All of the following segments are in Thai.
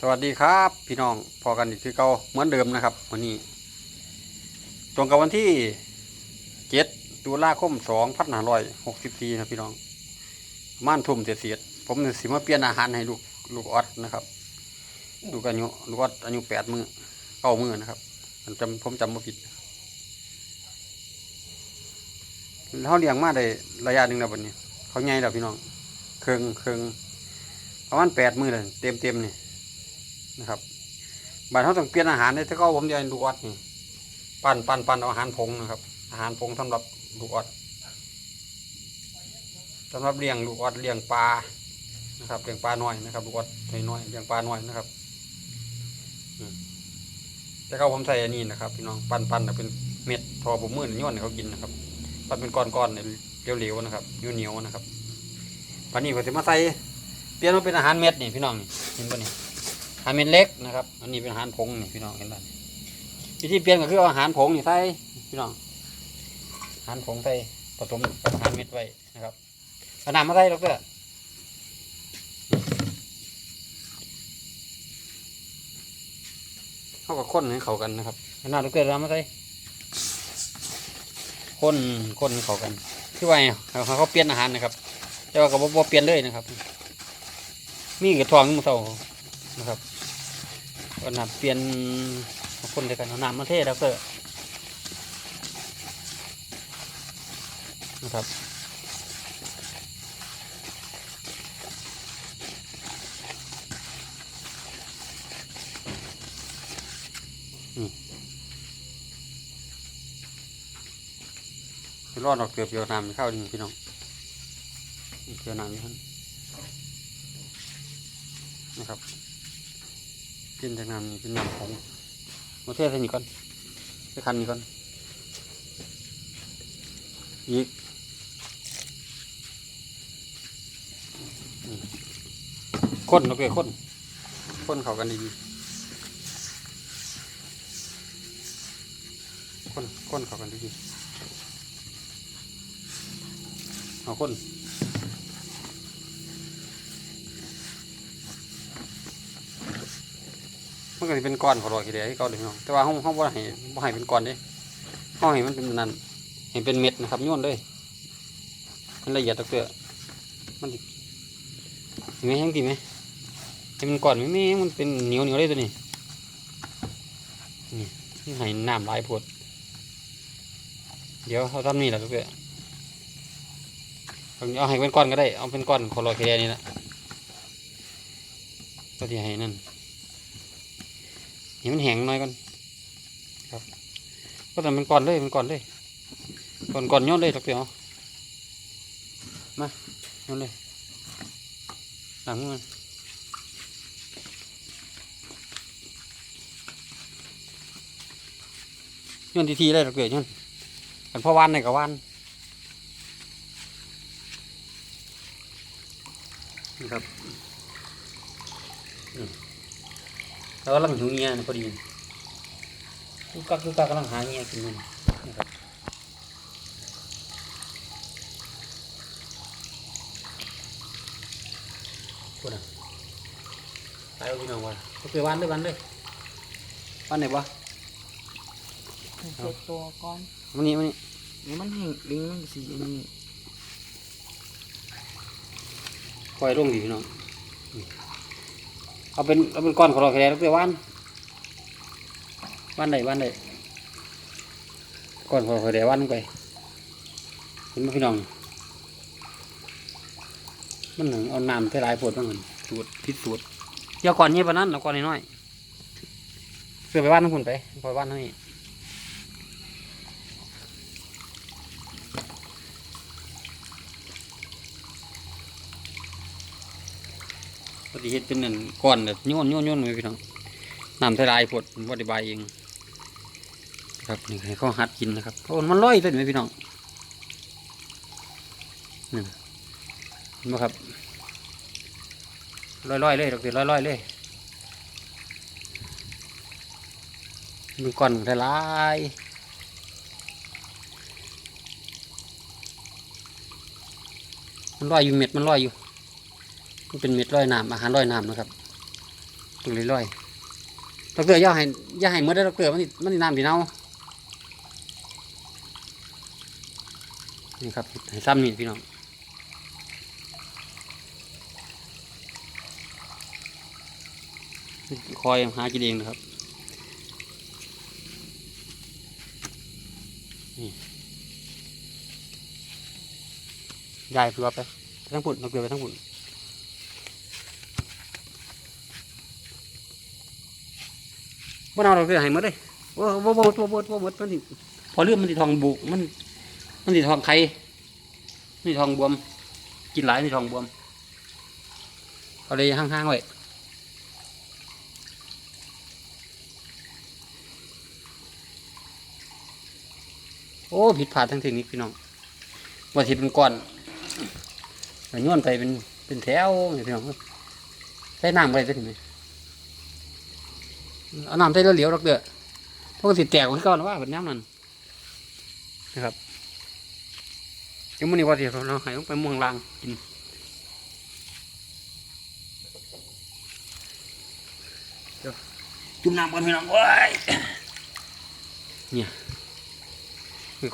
สวัสดีครับ พี่น้องพอกันอีกคือเก่าเหมือนเดิมนะครับ วันนี้ ตรงกับวันที่เจ็ดตุลาคมสองพันห้าร้อยหกสิบสี่นะพี่น้องม่านทุ่มเสียดผมสิมาเปลี่ยนอาหารให้ลูกลูกออดนะครับลูกอายุลูกออดอายุแปดมือเก้ามือนะครับผมจำผมจำไม่ผิดเขาเลี้ยงมาได้ระยะหนึ่งแล้ววันนี้ เขาใหญ่แล้วพี่น้อง เคืองเคืองประมาณแปดมือเลยเต็มเต็มๆนี่ นะครับบ้านเขาต้องเปลี่ยนอาหารเลยถ้าก็ผมจะให้ลูกออดนี่ปั้นปั้นปั้นเอาอาหารผงนะครับ อาหารผงสำหรับลูกออดสำหรับเลี้ยงลูกออดเลี้ยงปลานะครับเลี้ยงปลาหน้อยนะครับลูกออดน้อยเลี้ยงปลาหน้อยนะครับแต่เขาผมใส่อันนี้นะครับพี่น้องปั้นปั้นเป็นเม็ดทอผมมือนี่ย้อนเขากินนะครับปั้นเป็นก้อนๆเนี่ยเหลวๆนะครับเหนียวๆนะครับวันนี้ผมจะมาใส่เปลี่ยนมาเป็นอาหารเม็ดนี่พี่น้องนี่เห็นปะนี่ หาเม็ดเล็กนะครับ อันนี้เป็นอาหารผงนี่พี่น้องเห็นไหมวิธีเปลี่ยนก็คือเอาอาหารผงนี่ใส่พี่น้องอาหารผงใส่ผสมกับอาหารเม็ดไว้นะครับเอาน้ำมาใส่ดอกเตอรเข้ากับข้นให้เข้ากันนะครับเอาน้ำดอกเตอรน้ำมาใส่ข้นข้นให้เข้ากันคือว่าไงเขาเขาเปลี่ยนอาหารนะครับ แต่ว่าก็บ่เปลี่ยนเลยนะครับ มีกระทองมือเท่านะครับ ก็นำเปลี่ยนเอาคนเดียวกันเอานำมาเทแล้วก็นะครับนี่ไปรอดออกเกือบเดียวน้ำเข้าดิพี่น้องเกือน้ำนี่ครับนะครับ เป็นจากน้ำนี่เป็นน้ำผงมาเทใส่นี่ก่อนใส่คันนี่ก่อนอีกข้นโอเคข้นข้นเข้ากันดีข้นข้นเข้ากันดีเอาข้น มันก็จะเป็นก้อนของเราทีเดียวที่เก่าเลยพี่น้องแต่ว่าห้องห้องว่าให้บ่าให้เป็นก้อนเด้ห้องให้มันเป็นนั่นให้เป็นเม็ดนะครับย้อนเลยมันละเอียดตะเกียมันเห็นไหมแห้งดีไหมให้มันก้อนไหมแม่มันเป็นเหนียวเหนียวเลยตัวนี้นี่นี่ให้น้ำลายพดเดี๋ยวเขาทำนี่แหละตะเกียเอาให้เป็นก้อนก็ได้เอาเป็นก้อนของเราทีเดียวนี่แหละก็ที่ให้นั่น ให้มันแห้งหน่อยก่อนครับก็ทำเป็นก้อนเลยเป็นก้อนเลยก้อนก้อนๆโยนเลยตักเดียวมาโยนเลยหลังมันโยนทีๆเลยตักเดียวโยนกันพ่อวานในกับวานนี่ครับอืม แล้วกำลังหิวเงียนะพอดีกุกกักกุกกักกำลังหาเงียกินอยู่นะครับพูดนะไปเอาพี่น้องว่าก็ไปวันเลยวันเลยวันไหนวะเจ็ดตัวก่อนวันนี้วันนี้นี่มันแห้งลิงมันสีอันนี้ปล่อยลงดีพี่น้องอืม เอาเป็นเอาเป็นก้อนของเราแค่ไหนแล้วไปวันวันไหนวันไหนก้อนของเราแค่ไหนวันลงไปเห็นไหมพี่น้องมันหนึ่งเอาน้ำเทลายปวดบ้างมันสูตรพิษสูตรเดี๋ยวก่อนนี้ปะนั้นเอาก่อนน้อยๆเสือไปบ้านทั้งคุณไปไปบ้านทั้งนี้ ปฏิเฮ็ดเป็นหนึ่งก้อนแบบโยนโยนโยนเลยพี่น้องน้ำทลายปวดผมอธิบายเองครับนี่ให้เขาหัดกินนะครับเพราะมันลอยเลยไหมพี่น้องนี่เห็นไหมครับลอยๆเลยดอกเดียวลอยๆเลยมันก่อนทลายมันลอยอยู่เม็ดมันลอยอยู่ มันเป็นเม็ดลอยน้ำอาหารลอยน้ำนะครับเรื่อยๆดอกเตอร์อย่าให้อย่าให้เมื่อได้อดอกเตอร์มันมันน้ำสิเน่านี่ครับให้ซ้ำนี่พี่น้องคอยหากินเองนะครับนี่ยายเพื่อไปไปทั้งปุ่นดอกเตอร์ไปทั้งปุ่น บ่เอาเราคือให้หมดเลยบ่บ่บ่บ่บ่บ่หมดมันสิพอเรื่องมันสิทองบุกมัน มันสิทองไข่มันสิทองบวม กินหลายมันสิทองบวมเอาเลยห่างๆไว้โอ้ผิดพลาดทั้งเทคนิคพี่น้องว่าสิเป็นก้อนย้อนไปเป็นเป็นแถวนี่พี่น้องใส่น้ำไปเป็นไหม เอาน้ำใส่เหลวๆดอกเด้อเพราะว่าสิแตกไว้ก่อนว่าแบบนี้มันนะครับเดี๋ยวมันนี่ว่าสิเราให้ลงไปม่วงลางกินเดี๋ยวจุ่มน้ำก่อนพี่น้องโอ้ยเนี่ย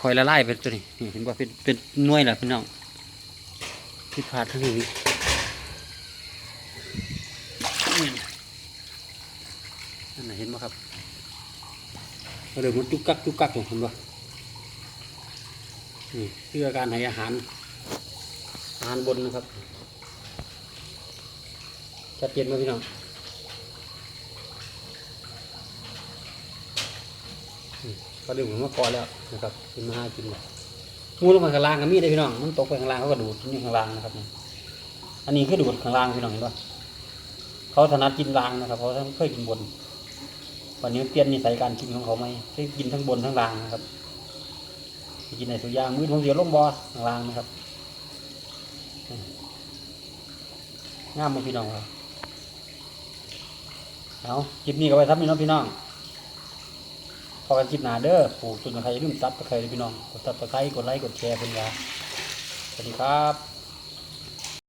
ค่อยๆละลายไปตัวนี้นี่เห็นว่าเป็นเป็นหน่วยแล้วพี่น้องผิดพลาดทั้งนี้นี่ นั่นเห็นไหมครับเดี๋ยวมันจุกกักจุกกักอยู่เห็นปะนี่คืออการให้อาหาร อาหารบนนะครับชัดเจนไหมพี่น้องก็ดึงผมมาก่อนแล้วนะครับขึ้นมาหากินงูลงมาข้างล่างก็มีได้พี่น้องมันตกไปข้างล่างเขาก็ดูดอยู่ข้างล่างนะครับอันนี้คือดูดข้างล่างพี่น้องเห็นปะเขาถนัดกินล่างนะครับเขาเคยกินบน วันนี้เปลี่ยนนิสัยการกินของเขาไหมให้กินทั้งบนทั้งล่างนะครับกินในสุกอยางมือทงเสียวลงบอข้างล่างนะครับอืมงามมาพี่น้องครับเอาคลิปนี้ก็ไปทับพี่น้องพี่น้องพอกันคลิปหนาเด้อปลูกต้นไครอย่าลืมซับตะไคร้พี่น้องกดซับตะไคร้กดไลค์กดแชร์เป็นยาสวัสดีครับ